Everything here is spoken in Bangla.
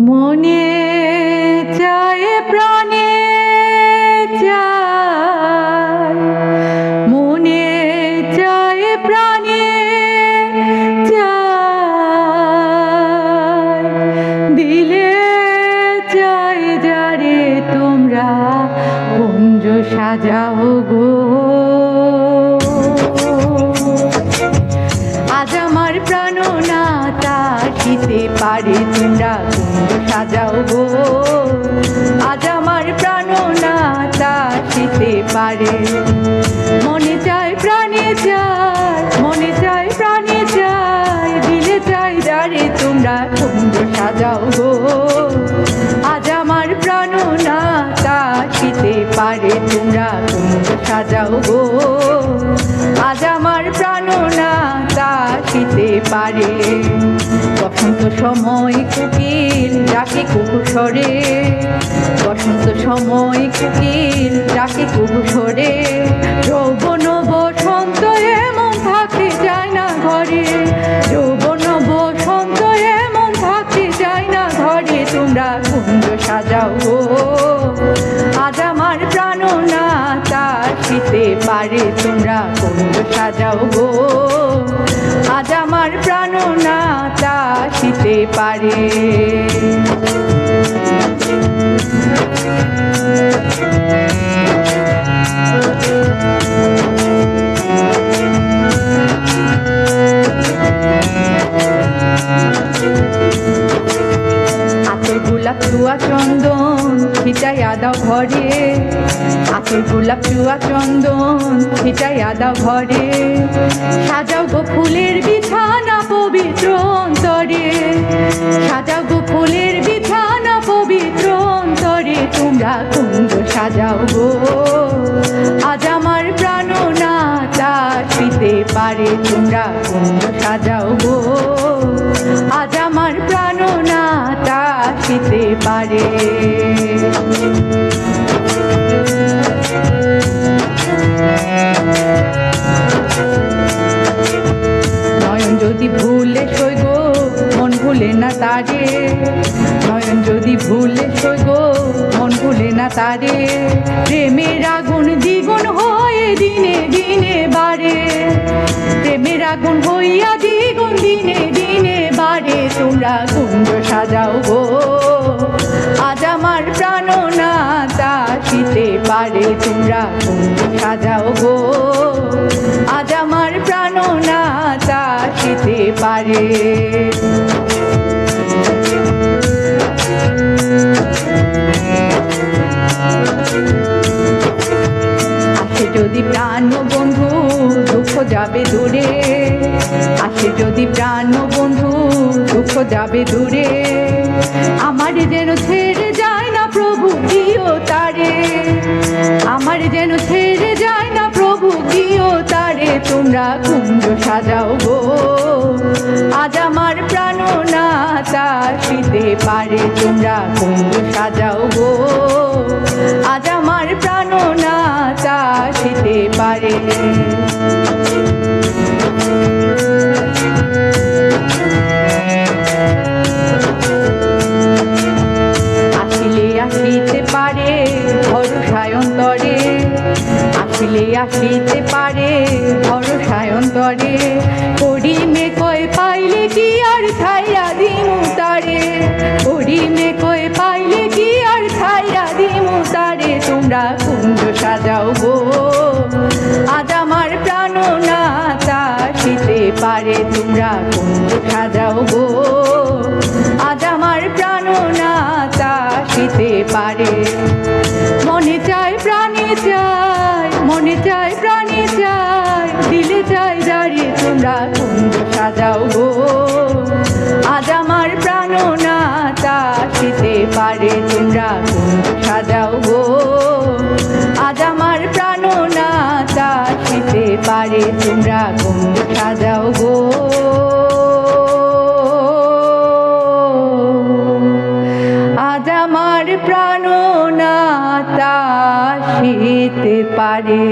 মনে চায়, প্রাণে চায়। মনে চায়, প্রাণে চায়। দিলে চায় যারে তোমরা, কুঞ্জ সাজাও গো। আসিতে পারে তোমরা কুঞ্জ সাজাও গো। আজ আমার প্রাণনাথ আসিতে পারে। মনে চায় প্রাণে চায়, মনে চায় প্রাণে চায়, দিলে চাই যারে তোমরা কুঞ্জ সাজাও গো। আজ আমার প্রাণনাথ আসিতে পারে তোমরা কুঞ্জ সাজাও গো। আজ আমার প্রাণনাথ আসিতে পারে। বসন্ত সময় কুকিল ডাকে কুকুসরে বসন্ত সময় কুকিল ডাকে কুকুসরে যৌবন বসন্ত এমন থাকতে চায় না ঘরে। যৌবন বসন্ত এমন থাকতে চায় না ঘরে। তোমরা কুঞ্জ সাজাও। আসিতে পারে তোমরা কুঞ্জ সাজাও গো। আজ আমার প্রাণনাথ আসিতে পারে। আতর গোলাপ চুয়া চন্দন ছিটাইয়া আদা ঘরে। সাজাও গো ফুলের বিছানা পবিত্র অন্তরে। সাজাও গো ফুলের বিছানা পবিত্র অন্তরে। তোমরা কুঞ্জ সাজাও গো। আজ আমার প্রাণনাথ আসিতে পারে, তোমরা কুঞ্জ সাজাও গো। আজ আমার প্রাণনাথ আসিতে পারে। তারে। নয়ন যদি ভুলে গো, মন ভুলে না তারে। প্রেমের আগুন দ্বিগুণ হয়ে দিনে দিনে বাড়ে প্রেমের আগুন হইয়া দ্বিগুণ দিনে দিনে বাড়ে তোমরা কুঞ্জ সাজাও গো। আজ আমার প্রাণনাথ আসিতে পারে। তোমরা কুঞ্জ সাজাও গো। আজ আমার প্রাণনাথ আসিতে পারে। যাবে দূরে। আসে যদি প্রাণ বন্ধু, দুঃখ যাবে দূরে। আমার যেন ছেড়ে যায় না প্রভু দিও তারে। আমার যেন ছেড়ে যায় না প্রভু দিও তারে। তোমরা কুঞ্জ সাজাও গো। আজ আমার প্রাণনাথ আসিতে পারে। তোমরা কুঞ্জ সাজাও গো। আজ আমার প্রাণনাথ আসিতে পারে। আসিতে পারে ভরসায় অন্তরে করিমে কয় পাইলে কি আর ছাইরা দিমু তারে? করিমে কয় পাইলে কি আর ছাইরা দিমু তারে? তোমরা কুঞ্জ সাজাও গো। আজ আমার প্রাণনাথ আসিতে পারে, তোমরা কুঞ্জ সাজাও গো। আজ আমার প্রাণনাথ আসিতে পারে। মনে চায় সাজাও গো। আজ আমার প্রাণনা তাকিতে পারে, তোমরা সাজাও গো। আজ আমার প্রাণনা তাকিতে পারে, তোমরা সাজাও গো। আজ আমার প্রাণনা শীতে পারে।